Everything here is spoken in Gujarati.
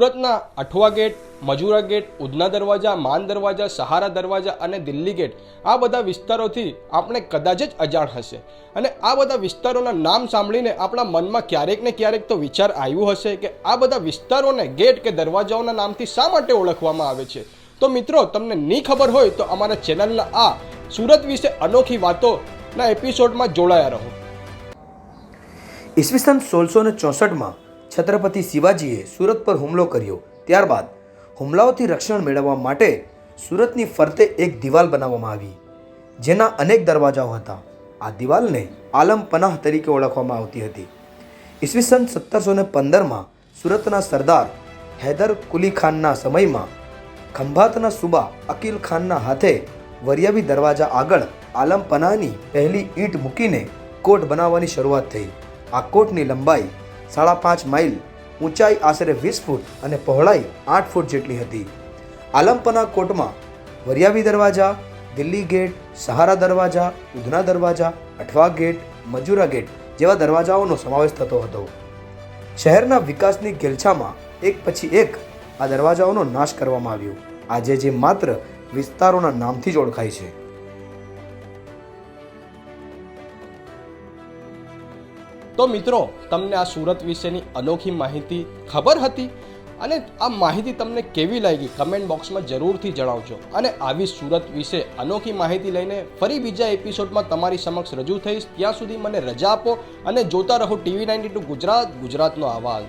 સુરતના અઠવા ગેટ, મજુરા ગેટ, ઉધના દરવાજા, માન દરવાજા, સહારા દરવાજા અને દિલ્હી ગેટ આ બધા વિસ્તારોથી આપણે કદાચ જ અજાણ હશે. અને આ બધા વિસ્તારોના નામ સાંભળીને આપણા મનમાં ક્યારેક ને ક્યારેક તો વિચાર આવ્યો હશે કે આ બધા વિસ્તારોને ગેટ કે દરવાજાઓના નામથી શા માટે ઓળખવામાં આવે છે? તો મિત્રો, તમને નહીં ખબર હોય તો અમારા ચેનલના આ સુરત વિશે અનોખી વાતોના એપિસોડમાં જોડાયા રહો. ઈસવીસન સોળસો ને ચોસઠમાં છત્રપતિ શિવાજીએ સુરત પર હુમલો કર્યો. ત્યારબાદ હુમલાઓથી રક્ષણ મેળવવા માટે સુરતની ફરતે એક દિવાલ બનાવવામાં આવી, જેના અનેક દરવાજાઓ હતા. આ દિવાલને આલમ પનાહ તરીકે ઓળખવામાં આવતી હતી. ઈસવીસન સત્તરસો ને પંદરમાં સુરતના સરદાર હૈદર કુલી ખાનના સમયમાં ખંભાતના સુબા અકીલ ખાનના હાથે વરિયાવી દરવાજા આગળ આલમ પનાહની પહેલી ઈંટ મૂકીને કોટ બનાવવાની શરૂઆત થઈ. આ કોટની લંબાઈ સાડા પાંચ માઇલ ઊંચાઈ આશરે વીસ ફૂટ અને પહોળાઈ આઠ ફૂટ જેટલી હતી. આલમપના કોટમાં વરિયાવી દરવાજા, દિલ્હી ગેટ, સહારા દરવાજા, ઉધના દરવાજા, અઠવા ગેટ, મજુરા ગેટ જેવા દરવાજાઓનો સમાવેશ થતો હતો. શહેરના વિકાસની ગેલછામાં એક પછી એક આ દરવાજાઓનો નાશ કરવામાં આવ્યો. આજે જે માત્ર વિસ્તારોના નામથી જ ઓળખાય છે. તો મિત્રો, તમને આ સુરત વિશેની અનોખી માહિતી ખબર હતી? અને આ માહિતી તમને કેવી લાગી? કમેન્ટ બોક્સમાં જરૂરથી જણાવજો. અને આવી સુરત વિશે અનોખી માહિતી લઈને ફરી બીજા એપિસોડમાં તમારી સમક્ષ રજૂ થઈશ. ત્યાં સુધી મને રજા આપો અને જોતા રહો ટીવી નાઇન્ટી ટુ ગુજરાત, ગુજરાતનો આવાજ.